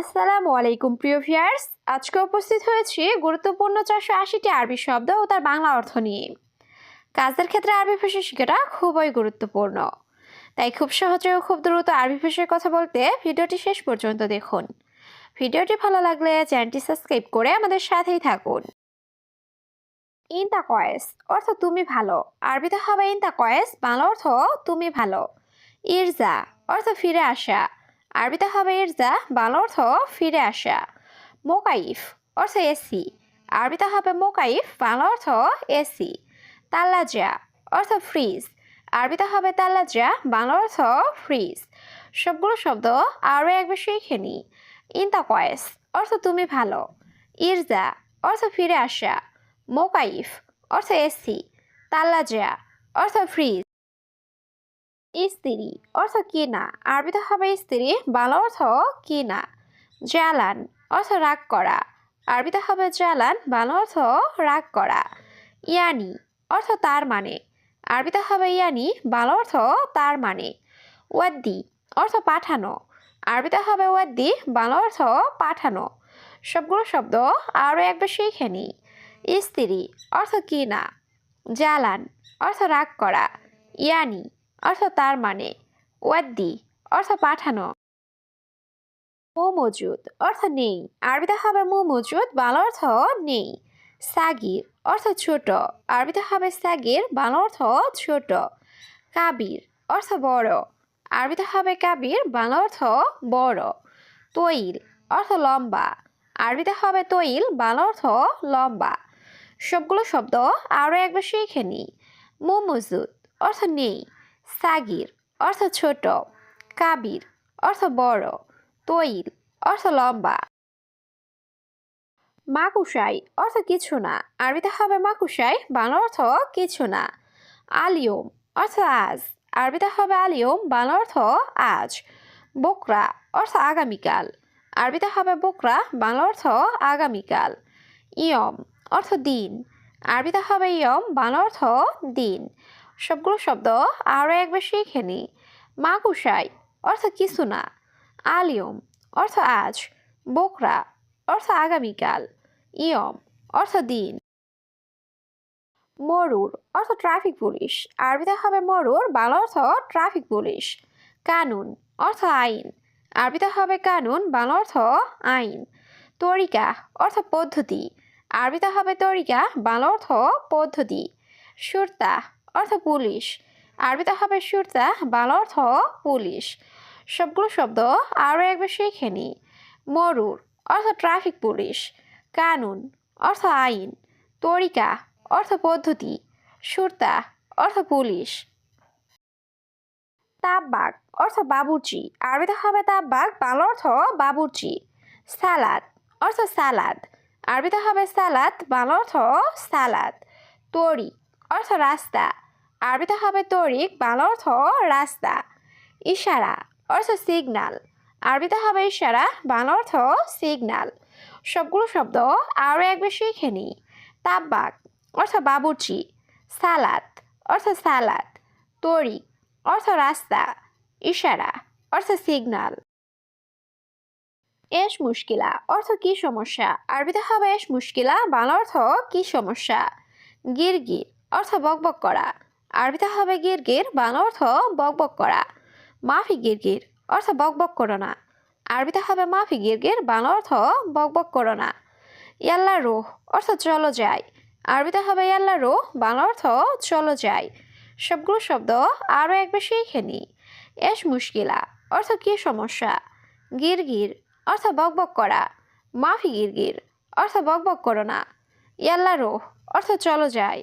আসসালামু আলাইকুম, প্রিয় ভিয়ার্স আজকে উপস্থিত হয়েছি গুরুত্বপূর্ণ চারশো আশিটি আরবি শব্দ ও তার বাংলা অর্থ নিয়ে। কাজের ক্ষেত্রে আরবি ভাষা শেখাটা খুবই গুরুত্বপূর্ণ। তাই খুব সহজে ও খুব দ্রুত আরবি ভাষায় কথা বলতে ভিডিওটি শেষ পর্যন্ত দেখুন। ভিডিওটি ভালো লাগলে চ্যানেলটি সাবস্ক্রাইব করে আমাদের সাথেই থাকুন। ইনতা কয়েস অর্থ তুমি ভালো। আরবিতে হবে ইনতা কয়েস, বাংলা অর্থ তুমি ভালো। ইরজা অর্থ ফিরে আসা। আরবিতে হবে ইরজা বাংলা অর্থ ফিরে আসা। মোকাইফ, অর্থ এসি। আরবিতে হবে মোকাইফ, বাংলা অর্থ এসি। তাল্লাজা অর্থ ফ্রিজ। আরবিতে হবে তাল্লাজা বাংলা অর্থ ফ্রিজ। সবগুলো শব্দ আরও একবার শিখে নি। ইনতা কয়েস অর্থ তুমি ভালো। ইরজা, অর্থ ফিরে আসা। মোকাইফ, অর্থ এসি। তাল্লাজা অর্থ ফ্রিজ। স্ত্রী, অর্থ কিনা আরবিতে হবে স্ত্রী, বাংলা অর্থ কিনা জ্বালান, অর্থ রাগ করা। আরবিতে হবে জ্বালান, বাংলা অর্থ রাগ করা। ইয়ানি, অর্থ তার মানে। আরবিতে হবে ইয়ানি, বাংলা অর্থ তার মানে। ওয়াদ্দি, অর্থ পাঠানো। আরবিতে হবে ওয়াদ্দি, বাংলা অর্থ পাঠানো। সবগুলো শব্দ আরও একবার শিখে নি। স্ত্রী, অর্থ কিনা জ্বালান, অর্থ রাগ করা। ইয়ানি অর্থ তার মানে। ওয়াদ্দি, অর্থ পাঠানো। মো মজুদ, অর্থ নেই। আরবিতে হবে মো মজুদ, বাংলা অর্থ নেই। সাগির, অর্থ ছোট। আরবিতে হবে সাগির, বাংলা অর্থ ছোট। কাবির, অর্থ বড়। আরবিতে হবে কাবির, বাংলা অর্থ বড়। তৈল, অর্থ লম্বা। আরবিতে হবে তৈল, বাংলা অর্থ লম্বা। সবগুলো শব্দ আরও একবার শিখে নিই। মো মজুদ, অর্থ নেই। সাগির, অর্থ ছোট। কাবির, অর্থ বড়। তৈল, অর্থ লম্বা। মাকুশাই, অর্থ কিছু না। আরবিতে হবে মাকুশাই, বাংলা অর্থ কিছু না। আলিয়ম, অর্থ আজ। আরবিতে হবে আলিয়ম, বাংলা অর্থ আজ। বোকরা, অর্থ আগামীকাল। আরবিতে হবে বোকরা, বাংলা অর্থ আগামীকাল। ইয়ম, অর্থ দিন। আরবিতে হবে ইয়ম, বাংলা অর্থ দিন। সবগুলো শব্দ আরও একবার শিখে নি মাকুশাই অর্থ কিছু না। আলিয়ম, অর্থ আজ। বোকরা, অর্থ আগামীকাল। ইয়ম, অর্থ দিন। মরুর, অর্থ ট্রাফিক পুলিশ। আরবিতে হবে মরুর, বাংলা অর্থ ট্রাফিক পুলিশ। কানুন, অর্থ আইন। আরবিতে হবে কানুন, বাংলা অর্থ আইন। তরিকা, অর্থ পদ্ধতি। আরবিতে হবে তরিকা, বাংলা অর্থ পদ্ধতি। সুরতা অর্থ পুলিশ। আরবিতে হবে সুরতা বাংলা অর্থ পুলিশ। সবগুলো শব্দ আরও একবার শিখে নি। মরুর অর্থ ট্রাফিক পুলিশ। কানুন অর্থ আইন। তরিকা অর্থ পদ্ধতি। সুরতা অর্থ পুলিশ। তাব্বাক অর্থ বাবুর্চি। আরবিতে হবে তাব্বাক বাংলা অর্থ বাবুর্চি। সালাদ অর্থ সালাদ। আরবিতে হবে সালাদ, বাংলা অর্থ সালাদ। তরি অর্থ রাস্তা। আরবিতে হবে তরিক বাংলা অর্থ রাস্তা। ইশারা, অর্থ সিগনাল আরবিতে হবে ইশারা, বাংলা অর্থ সিগনাল সবগুলো শব্দ আরও একবার শিখে নিই। তাব্বাক অর্থ বাবুচি সালাদ অর্থ সালাদ তরিক অর্থ রাস্তা। ইশারা, অর্থ সিগনাল এস মুশকিলা, অর্থ কি সমস্যা? আরবিতে হবে এস মুশকিলা, বাংলা অর্থ কি সমস্যা? গিরগির, অর্থ বকবক করা। আরবিতে হবে গিরগির বাংলা অর্থ বকবক করা। মাফি গিরগির অর্থ বকবক করো না। আরবিতে হবে মাফি গিরগির বাংলা অর্থ বকবক করো না। ইয়াল্লা রুহ, অর্থ চলো যাই। আরবিতে হবে ইয়াল্লা রুহ, বাংলা অর্থ চলো যাই। সবগুলো শব্দ আরও একবার শিখে নি। এস মুশকিলা, অর্থ কি সমস্যা? গিরগির অর্থ বকবক করা। মাফি গিরগির অর্থ বকবক করো না। ইয়াল্লা রুহ, অর্থ চলো যাই।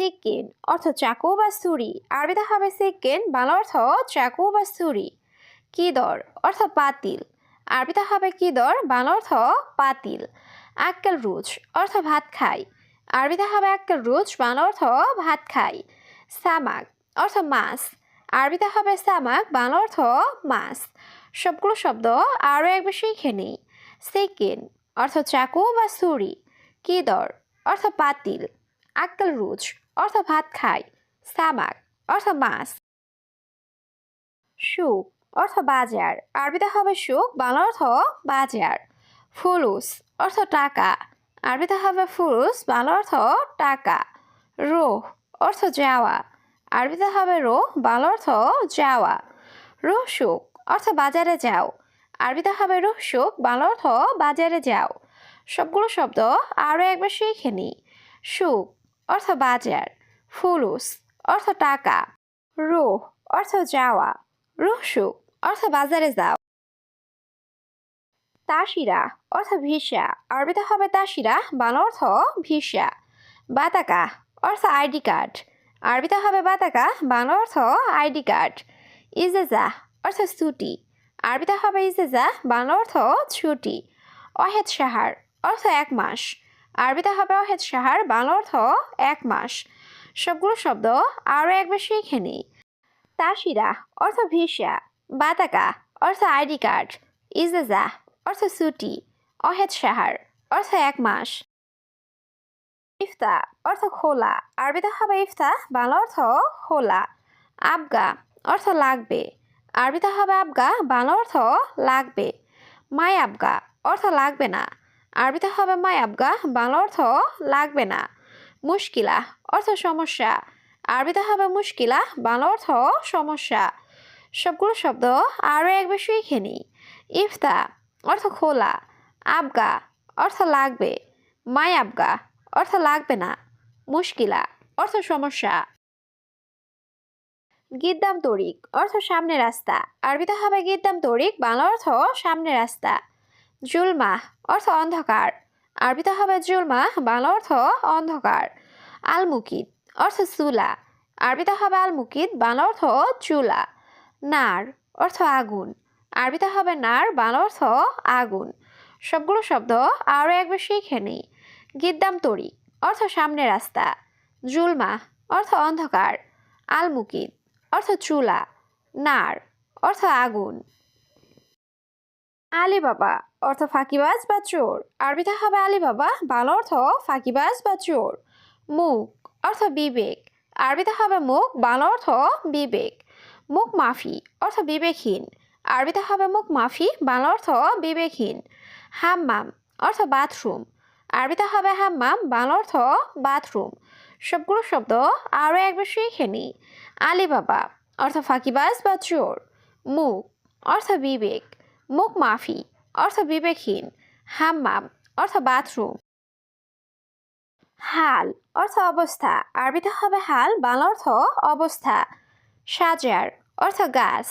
সিকিন, অর্থ চাকু বা ছুরি। আরবিতে হবে সিকিন, বাংলা অর্থ চাকু বা ছুরি। কিদর, অর্থ পাতিল। আরবিতে হবে কিদর, বাংলা অর্থ পাতিল। আক্কেল রুচ অর্থ ভাত খাই। আরবিতে হবে আক্কেল রুচ বাংলা অর্থ ভাত খাই। সামাক, অর্থ মাছ। আরবিতে হবে সামাক, বাংলা অর্থ মাছ। সবগুলো শব্দ আরও একবার শিখে নিই। সিকিন, অর্থ চাকু বা ছুরি। কিদর, অর্থ পাতিল। আক্কেল রুচ অর্থ ভাত খাই। সামাক অর্থ মাছ। সুখ অর্থ বাজার। আরবিতে হবে সুখ বাংলা অর্থ বাজার। ফুলুস অর্থ টাকা। আরবিতে হবে ফুলুস বাংলা অর্থ টাকা। রোহ অর্থ যাওয়া। আরবিতে হবে রোহ বাংলা অর্থ যাওয়া। রুহ সুখ অর্থ বাজারে যাও। আরবিতে হবে রুহ সুখ বাংলা অর্থ বাজারে যাও। সবগুলো শব্দ আরও একবার শিখে নিই। সুখ অর্থ বাজার, ফুলুস, অর্থ টাকা, রুহ, অর্থ যাওয়া, রুহ সুখ, অর্থ বাজারে যাও। তাসিরা, অর্থ ভিসা আরবিতে হবে তাসিরা, বাংলা অর্থ ভিসা। বাতাকা, অর্থ আইডি কার্ড আরবিতে হবে বাতাকা, বাংলা অর্থ আইডি কার্ড। ইজেজা, অর্থ ছুটি আরবিতে হবে ইজেজা, বাংলা অর্থ ছুটি। অহেদ সাহার, অর্থ এক মাস আরবিতে হবে অহেদ সাহার বাংলা অর্থ এক মাস। সবগুলো শব্দ আরও একবার শিখে নিই তাসিরা, অর্থ ভিসা। বাতাকা, অর্থ আইডি কার্ড। ইজেজা, অর্থ ছুটি। অহেদ সাহার, অর্থ এক মাস। ইফতা, অর্থ খোলা। আরবিতে হবে ইফতা, বাংলা অর্থ খোলা। আবগা, অর্থ লাগবে। আরবিতে হবে আবগা, বাংলা অর্থ লাগবে। মাই আবগা, অর্থ লাগবে না। আরবিতে হবে মাই আবগা, বাংলা অর্থ লাগবে না, মুশকিলা, অর্থ সমস্যা। আরবিতে হবে মুশকিলা, বাংলা অর্থ সমস্যা। সবগুলো শব্দ আরও একবার শিখে নিই ইফতা, অর্থ খোলা। আবগা, অর্থ লাগবে। মাই আবগা, অর্থ লাগবে না, মুশকিলা, অর্থ সমস্যা। গিদ্দাম তরিক, অর্থ সামনে রাস্তা। আরবিতে হবে গিদ্দাম তরিক, বাংলা অর্থ সামনে রাস্তা। জুলমা অর্থ অন্ধকার। আরবিতে হবে জুলমা, বাংলা অর্থ অন্ধকার। আলমুকিদ অর্থ চুলা। আরবিতে হবে আলমুকিদ বাংলা অর্থ চুলা। নার অর্থ আগুন। আরবিতে হবে নার, বাংলা অর্থ আগুন। সবগুলো শব্দ আরও একবার শিখে নিই। গিদ্দাম তরি অর্থ সামনে রাস্তা। জুলমা অর্থ অন্ধকার। আলমুকিদ অর্থ চুলা। নার অর্থ আগুন। আলিবাবা অর্থ ফাঁকিবাজ বা চোর? আরবিতে হবে আলিবাবা, বাংলা অর্থ ফাঁকিবাজ বা চোর। মুখ, অর্থ বিবেক। আরবিতে হবে মুখ, বাংলা অর্থ বিবেক। মুখ মাফি, অর্থ বিবেকহীন। আরবিতে হবে মুখ মাফি, বাংলা অর্থ বিবেকহীন। হাম্মাম, অর্থ বাথরুম। আরবিতে হবে হাম্মাম, বাংলা অর্থ বাথরুম। সবগুলো শব্দ আরও একবার শিখে নিই আলিবাবা, অর্থ ফাঁকিবাজ বা চোর। মুখ, অর্থ বিবেক। মুখ মাফি অর্থ বিবেকহীন। হাম্মাম অর্থ বাথরুম। হাল, অর্থ অবস্থা। আরবিতে হবে হাল, বাংলা অর্থ অবস্থা। সাজার, অর্থ গাছ।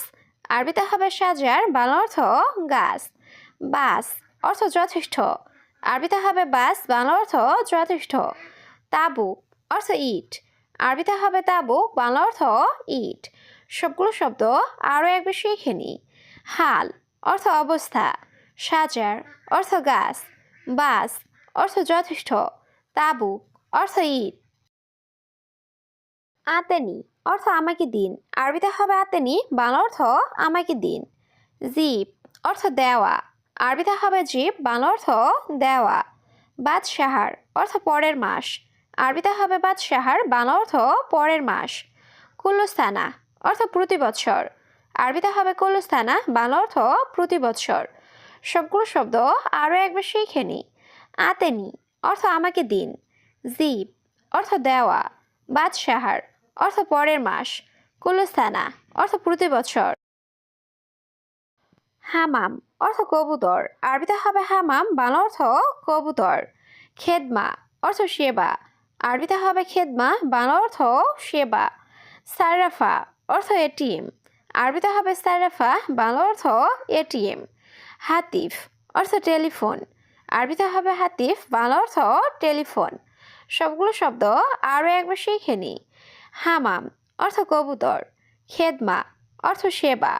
আরবিতে হবে সাজার, বাংলা অর্থ গাছ। বাস, অর্থ যথেষ্ট। আরবিতে হবে বাস, বাংলা অর্থ যথেষ্ট। তাবুক, অর্থ ইট। আরবিতে হবে তাবুক, বাংলা অর্থ ইট। সবগুলো শব্দ আরও একবার শিখে নিই। হাল, অর্থ অবস্থা। সাজার অর্থ গাছ, বাস অর্থ যথেষ্ট, তাবুক অর্থ ইট আতেনি অর্থ আমাকে দিন, আরবিতে হবে আতেনি, বাংলা অর্থ আমাকে দিন। জিপ অর্থ দেওয়া, আরবিতে হবে জিপ বাংলা অর্থ দেওয়া। বাদশাহার অর্থ পরের মাস, আরবিতে হবে বাদশাহার, বাংলা অর্থ পরের মাস। কুল্লুস্থানা অর্থ প্রতি বছর, আরবিতে হবে কুল্লুস্থানা বাংলা অর্থ প্রতি বছর। সবগুলো শব্দ আরও একবার শিখে নিই আতেনি, অর্থ আমাকে দিন। জিপ অর্থ দেওয়া। বাদশাহার, অর্থ পরের মাস। কুলুস্থানা অর্থ প্রতি বছর। হামাম, অর্থ কবুতর। আরবিতে হবে হামাম, বাংলা অর্থ কবুতর। খেদমা, অর্থ সেবা। আরবিতে হবে খেদমা, বাংলা অর্থ সেবা। সারাফা, অর্থ এটিএম। আরবিতে হবে সারাফা, বাংলা অর্থ এটিএম। হাতিফ অর্থ টেলিফোন। আরবিতে হবে হাতিফ, বাংলা অর্থ টেলিফোন। সবগুলো শব্দ আরও একবার শিখে নিই। হামাম, অর্থ কবুতর। খেদমা, অর্থ সেবা।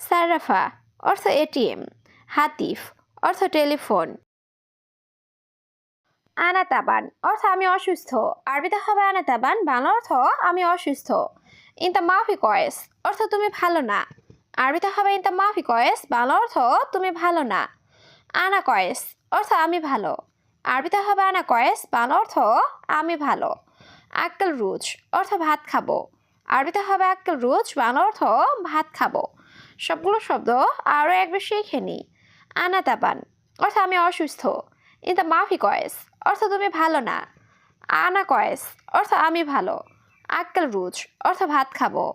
সারাফা, অর্থ এটিএম। হাতিফ, অর্থ টেলিফোন। আনাতাবান, অর্থ আমি অসুস্থ। আরবিতে হবে আনাতাবান, বাংলা অর্থ আমি অসুস্থ। ইনতা মাফি কয়েস অর্থ তুমি ভালো না। আরবিতে হবে ইনতা মাফি কয়েস, বাংলা অর্থ তুমি ভালো না। আনা কয়েস অর্থ আমি ভালো। আরবিতে হবে আনা কয়েস, বাংলা অর্থ আমি ভালো। আক্কেল রুচ অর্থ ভাত খাব। আরবিতে হবে আক্কেল রুচ বাংলা অর্থ ভাত খাব। সবগুলো শব্দ আরও একবার শিখে নিই আনা তাবান অর্থ আমি অসুস্থ। ইনতা মাফি কয়েস অর্থ তুমি ভালো না। আনা কয়েস অর্থ আমি ভালো। আক্কেল রুজ অর্থ ভাত খাব।